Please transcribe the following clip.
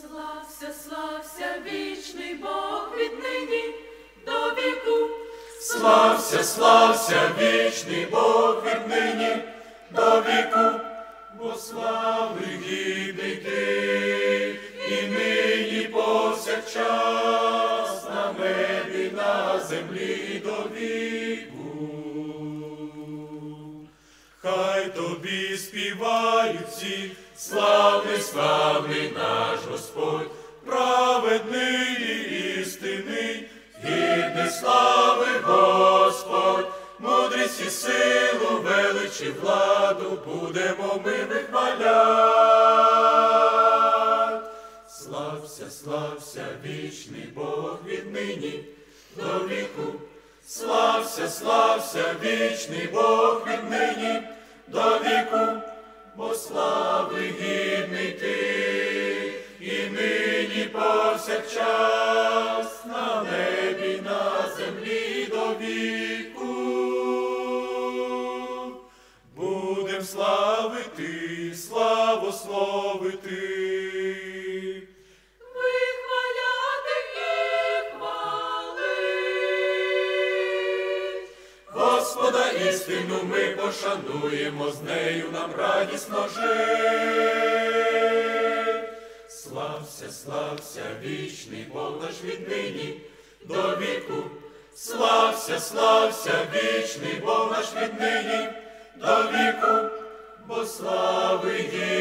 Слався, слався, вічний Бог віднині до віку. Слався, слався, вічний Бог віднині до віку, бо слави гідний ти, і нині повсякчас на небі, на землі до віку. Тобі співають всі, славний, славний наш Господь, праведний і істинний, гідний слави Господь, мудрість і силу, велич і владу будемо ми вихвалять. Слався, слався, вічний Бог віднині до віку. Слався, слався, вічний Бог віднині до віку, бо слави гідний ти, і нині повсякчас на небі, на землі до віку. Будем славити, славословити. Господа істину ми пошануємо, з нею нам радісно жить. Слався, слався, вічний Бог наш віднині до віку. Слався, слався, вічний Бог наш віднині до віку, бо слави ти,